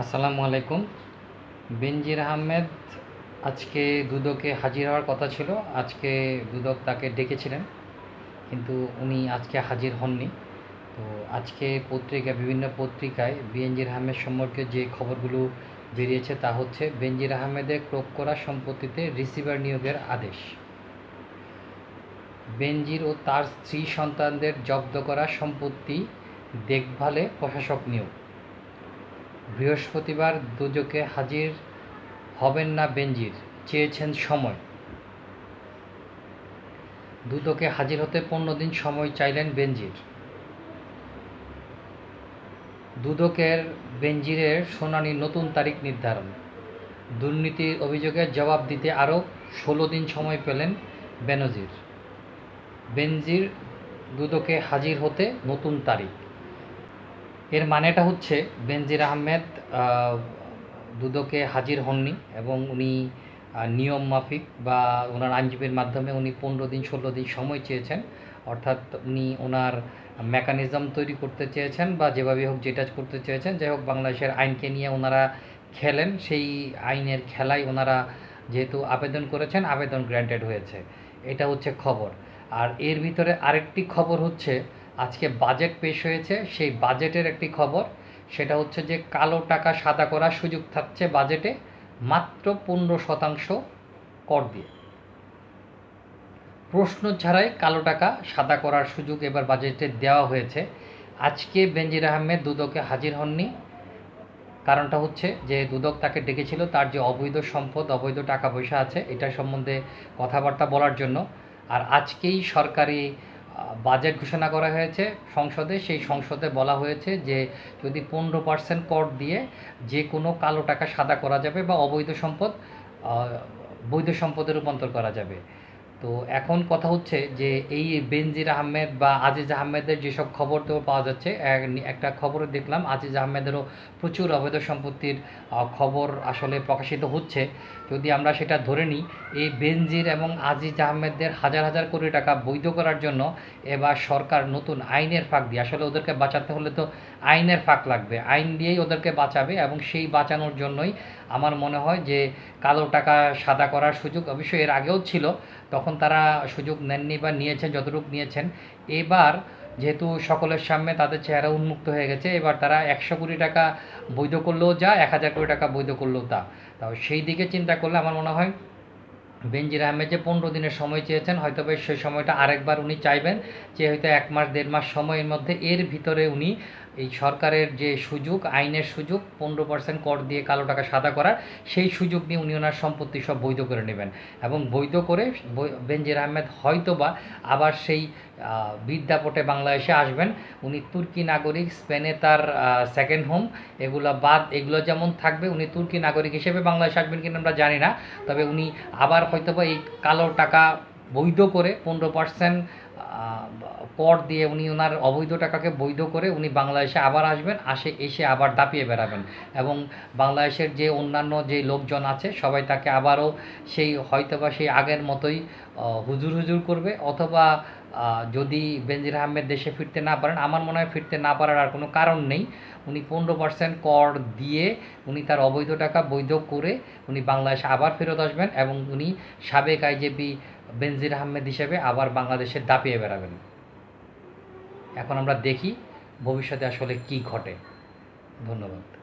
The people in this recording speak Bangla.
আসসালামু আলাইকুম। বেনজির আহমেদ, আজকে দুদকে হাজির হওয়ার কথা ছিল। আজকে দুদক তাকে ডেকেছিলেন, কিন্তু উনি আজকে হাজির হননি। তো আজকে পত্রিকা, বিভিন্ন পত্রিকায় বেনজির আহমেদ সম্পর্কে যে খবরগুলো বেরিয়েছে তা হচ্ছে, বেনজির আহমেদের ক্রোপ করা সম্পত্তিতে রিসিভার নিয়োগের আদেশ। বেনজির ও তার স্ত্রী সন্তানদের জব্দ করা সম্পত্তি দেখভালে প্রশাসক নিয়োগ। বৃহস্পতিবার দুদকে হাজির হবেন না বেনজির, চেয়েছেন সময়। দুদকে হাজির হতে পনেরো দিন সময় চাইলেন বেনজির। দুদকের বেনজিরের শুনানির নতুন তারিখ নির্ধারণ। দুর্নীতির অভিযোগের জবাব দিতে আরও ষোলো দিন সময় পেলেন বেনজির। বেনজির দুদকে হাজির হতে নতুন তারিখ। এর মানেটা হচ্ছে বেনজির আহমেদ দুদকে হাজির হননি এবং উনি নিয়ম মাফিক বা ওনার আইনজীবীর মাধ্যমে উনি পনেরো দিন, ষোলো দিন সময় চেয়েছেন। অর্থাৎ উনি ওনার মেকানিজম তৈরি করতে চেয়েছেন বা যেভাবে হোক যেটা করতে চেয়েছেন। যাই হোক, বাংলাদেশের আইনকে নিয়ে ওনারা খেলেন। সেই আইনের খেলায় ওনারা যেহেতু আবেদন করেছেন, আবেদন গ্র্যান্টেড হয়েছে। এটা হচ্ছে খবর। আর এর ভিতরে আরেকটি খবর হচ্ছে আজকে বাজেট পেশ হয়েছে, সেই বাজেটের একটি খবর। সেটা হচ্ছে যে, কালো টাকা সাদা করার সুযোগ থাকছে বাজেটে মাত্র পনেরো শতাংশ কর দিয়ে। প্রশ্ন ছাড়াই কালো টাকা সাদা করার সুযোগ এবার বাজেটে দেওয়া হয়েছে। আজকে বেনজির আহমেদ দুদকে হাজির হননি। কারণটা হচ্ছে যে, দুদক তাকে ডেকেছিল তার যে অবৈধ সম্পদ, অবৈধ টাকা পয়সা আছে, এটা সম্বন্ধে কথাবার্তা বলার জন্য। আর আজকেই সরকারি বাজেট ঘোষণা করা হয়েছে সংসদে, সেই সংসদে বলা হয়েছে যে যদি পনেরো পার্সেন্ট কর দিয়ে যে কোনো কালো টাকা সাদা করা যাবে বা অবৈধ সম্পদ বৈধ সম্পদে রূপান্তর করা যাবে। তো এখন কথা হচ্ছে যে এই বেনজির আহমেদ বা আজিজ আহমেদের যেসব খবর তো পাওয়া যাচ্ছে একটা খবরে দেখলাম, আজিজ আহমেদেরও প্রচুর অবৈধ সম্পত্তির খবর আসলে প্রকাশিত হচ্ছে। যদি আমরা সেটা ধরে নিই, এই বেনজির এবং আজিজ আহমেদদের হাজার হাজার কোটি টাকা বৈধ করার জন্য এবার সরকার নতুন আইনের ফাঁক দিয়ে, আসলে ওদেরকে বাঁচাতে হলে তো আইনের ফাঁক লাগবে, আইন দিয়েই ওদেরকে বাঁচাবে এবং সেই বাঁচানোর জন্যই আমার মনে হয় যে কালো টাকা সাদা করার সুযোগ অবশ্যই এর আগেও ছিল তখন তারা সুযোগ নেননি বা নিয়েছেন যতটুকু নিয়েছেন। এবার যেহেতু সকলের সামনে তাদের চেহারা উন্মুক্ত হয়ে গেছে, এবার তারা একশো কোটি টাকা বৈধ করলেও যা, এক হাজার কোটি টাকা বৈধ করলেও তা। তাও সেই দিকে চিন্তা করলে আমার মনে হয় বেনজির আহমেদ যে পনেরো দিনের সময় চেয়েছেন, হয়তো সেই সময়টা আরেকবার উনি চাইবেন যে হয়তো এক মাস, দেড় মাস সময়ের মধ্যে এর ভিতরে উনি এই সরকারের যে সুযোগ, আইনের সুযোগ, পনেরো পার্সেন্ট কর দিয়ে কালো টাকা সাদা করার সেই সুযোগ নিয়ে উনি ওনার সম্পত্তি সব বৈধ করে নেবেন। এবং বৈধ করে বৈ- বেনজির আহমেদ হয়তোবা আবার সেই বিদ্যাপটে বাংলাদেশে আসবেন। উনি তুর্কি নাগরিক, স্পেনে তার সেকেন্ড হোম এগুলো বাদ, এগুলো যেমন থাকবে, উনি তুর্কি নাগরিক হিসেবে বাংলাদেশে আসবেন কিনা আমরা জানি না। তবে উনি আবার হয়তোবা এই কালো টাকা বৈধ করে পনেরো পার্সেন্ট কর দিয়ে উনি ওনার অবৈধ টাকাকে বৈধ করে উনি বাংলাদেশে আবার আসবেন, আসে, এসে আবার দাপিয়ে বেড়াবেন। এবং বাংলাদেশের যে অন্যান্য যে লোকজন আছে, সবাই তাকে আবারও সেই হয়তোবা সেই আগের মতোই হুজুর হুজুর করবে অথবা যদি বেনজির আহমেদ দেশে ফিরতে না পারেন, আমার মনে হয় ফিরতে না পারার আর কোনো কারণ নেই। উনি পনেরো পার্সেন্ট কর দিয়ে উনি তার অবৈধ টাকা বৈধ করে উনি বাংলাদেশে আবার ফেরত আসবেন এবং উনি সাবেক আইজেপি বেনজির আহমেদ হিসেবে আবার বাংলাদেশে দাপিয়ে বেড়াবেন। এখন আমরা দেখি ভবিষ্যতে আসলে কি ঘটে। ধন্যবাদ।